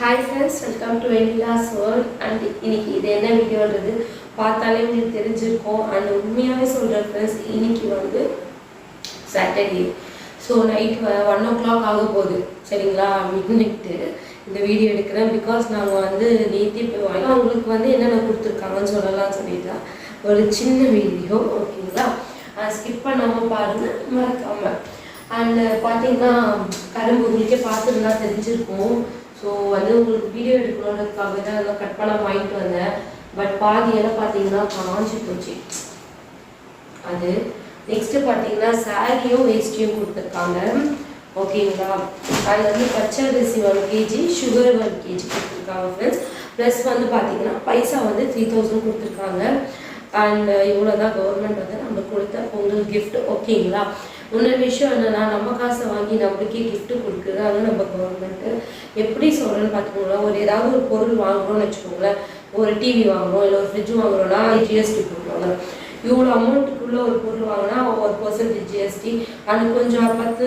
Hi friends welcome to Venila's world and இன்னைக்கு இது என்ன வீடியோன்றது பார்த்தாலே உங்களுக்கு தெரிஞ்சிருக்கும். அண்ட் உண்மையாகவே சொல்கிறேன் ஃப்ரெண்ட்ஸ் இன்னைக்கு வந்து Saturday so night one o'clock ஆக போகுது. சரிங்களா? மிட் நைட்டு இந்த வீடியோ எடுக்கிறேன். பிகாஸ் நாங்கள் வந்து நேத்தி போய் வாங்கி அவங்களுக்கு வந்து என்னென்ன கொடுத்துருக்காங்கன்னு சொல்லலாம் சொல்லிட்டு ஒரு சின்ன வீடியோ ஓகேங்களா ஸ்கிப் பண்ணாமல் பாருங்கள் மறக்காமல் அண்ட் பார்த்தீங்கன்னா கரும்பு உங்களுக்கே பார்த்துருந்தா தெரிஞ்சிருக்கும். ஸோ வந்து உங்களுக்கு வீடியோ எடுக்கணுன்றதுக்காக தான் அதெல்லாம் கட் பண்ண வாங்கிட்டு வந்தேன். பட் பாதி எல்லாம் பார்த்தீங்கன்னா காஞ்சி போச்சு. அது நெக்ஸ்ட்டு பார்த்தீங்கன்னா சாரியும் வேஸ்டியும் கொடுத்துருக்காங்க. ஓகேங்களா அது வந்து பச்சை அரிசி one KG sugar one KG கொடுத்துருக்காங்க ஃப்ரெண்ட்ஸ் ப்ளஸ் வந்து பார்த்தீங்கன்னா பைசா வந்து த்ரீ தௌசண்ட் கொடுத்துருக்காங்க. அண்ட் இவ்வளோ தான் கவர்மெண்ட் வந்து நம்ம கொடுத்த பொங்கல் கிஃப்ட் ஓகேங்களா இன்னொரு விஷயம் என்னன்னா நம்ம காசை வாங்கி நம்மளுக்கே கிஃப்ட் கொடுக்குறது அதுவும் நம்ம கவர்மெண்ட்டு எப்படி சொல்கிறேன்னு பார்த்துக்கோங்களேன். ஒரு ஏதாவது ஒரு பொருள் வாங்குறோம்னு வச்சுக்கோங்களேன். ஒரு டிவி வாங்குறோம் இல்லை ஒரு ஃப்ரிட்ஜ் வாங்குறோம்னா ஜிஎஸ்டி போடுவாங்க இவ்வளோ அமௌண்ட்டுக்குள்ள ஒரு பொருள் வாங்கினா ஒரு பர்சன்டேஜ் ஜிஎஸ்டி அது கொஞ்சம் பத்து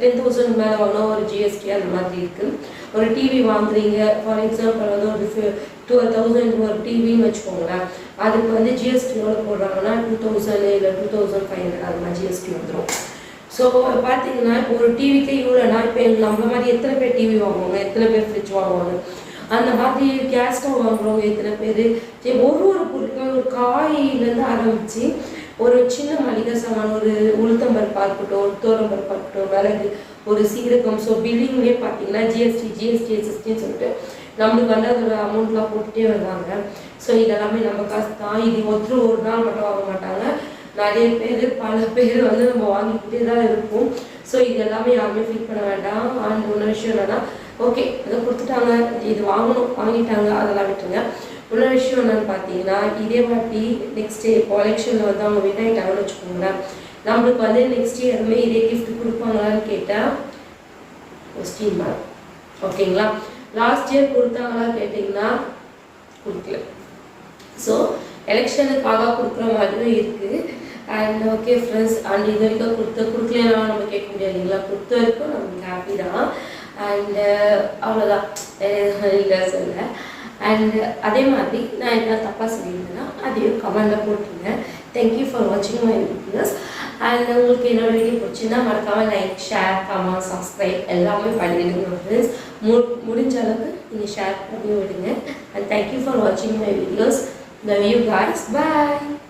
டென் தௌசண்ட் மேலே வாங்கினா ஒரு ஜிஎஸ்டி அந்த மாதிரி இருக்குது ஒரு டிவி வாங்குறீங்க ஃபார் எக்ஸாம்பிள் வந்து ஒரு டுவெல் தௌசண்ட் ஒரு டிவின்னு வச்சுக்கோங்களேன். அதுக்கு வந்து ஜிஎஸ்டி எவ்வளோ போடுறாங்கன்னா டூ தௌசண்ட் இல்லை டூ தௌசண்ட் ஃபைவ் ஹண்ட்ரட் அது மாதிரி ஜிஎஸ்டி வந்துடும் ஸோ பார்த்தீங்கன்னா இப்போ ஒரு டிவிக்கே இவ்வளோனா இப்போ நம்மள மாதிரி எத்தனை பேர் டிவி வாங்குவாங்க? எத்தனை பேர் ஃப்ரிட்ஜ் வாங்குவாங்க? அந்த மாதிரி கேஸ் ஸ்டவ் வாங்குறவங்க எத்தனை பேர்? சரி ஒரு ஒரு பொருட்கள் ஒரு காயிலேருந்து ஆரம்பித்து ஒரு சின்ன மளிகை சாமான் ஒரு உளுத்தம்பருப்பாக இருக்கட்டும் ஒரு தோரம்பருப்பாக இருக்கட்டும் மிளகு ஒரு சீரகம். ஸோ பில்லிங்லேயே பார்த்தீங்கன்னா ஜிஎஸ்டி ஜிஎஸ்டி எஸ்எஸ்டின்னு சொல்லிட்டு நம்மளுக்கு வந்து அதோட அமௌண்ட்லாம் போட்டுகிட்டே வருவாங்க. ஸோ இதெல்லாமே நம்ம காசு தான். இது ஒருத்தர் ஒரு நாள் மட்டும் வாங்க மாட்டாங்க. நிறைய பேர் பல பேர் வந்து நம்ம வாங்கிக்கிட்டே தான் இருப்போம். ஸோ இது எல்லாமே யாருமே ஃபீல் பண்ண வேண்டாம். அண்ட் இன்னொரு விஷயம் என்னன்னா ஓகே அதை கொடுத்துட்டாங்க இது வாங்கணும் வாங்கிட்டாங்க அதெல்லாம் விட்டுருங்க. இன்னொரு விஷயம் என்னன்னு பார்த்தீங்கன்னா இதே வாட்டி நெக்ஸ்ட் இப்போ எலெக்ஷனில் வந்து அவங்க வின் ஆகிட்டாங்கன்னு வச்சுக்கோங்களேன். நம்மளுக்கு வந்து நெக்ஸ்ட் இயருமே இதே கிஃப்ட் கொடுப்பாங்களான்னு கேட்டால் கொஸ்டின் மேம் ஓகேங்களா லாஸ்ட் இயர் கொடுத்தாங்களா கேட்டிங்கன்னா கொடுக்கல. ஸோ எலெக்ஷனுக்காக கொடுக்குற மாதிரியும் இருக்குது அண்ட் ஓகே ஃப்ரெண்ட்ஸ் அண்ட் இது வரைக்கும் கொடுத்த கொடுக்கலாம் நம்ம கேட்க முடியாது. இல்லைங்களா கொடுத்த வரைக்கும் நமக்கு ஹாப்பி தான். அண்டு uh, அவ்வளோதான் இல்லை சொல்ல. அண்ட் அதே மாதிரி நான் என்ன தப்பாக சொல்லியிருந்தேன்னா அதையும் கமெண்டில் போட்டுருங்க. தேங்க்யூ ஃபார் வாட்சிங் மை வீடியோஸ் அண்ட் உங்களுக்கு என்னோட வீடியோ பிடிச்சிருந்தா மறக்காமல் லைக் ஷேர் கமெண்ட் சப்ஸ்கிரைப் எல்லாமே பண்ணிவிடுங்க ஃப்ரெண்ட்ஸ் மு முடிஞ்ச அளவுக்கு நீங்கள் ஷேர் பண்ணி விடுங்க. அண்ட் தேங்க்யூ ஃபார் வாட்சிங் my videos love you guys bye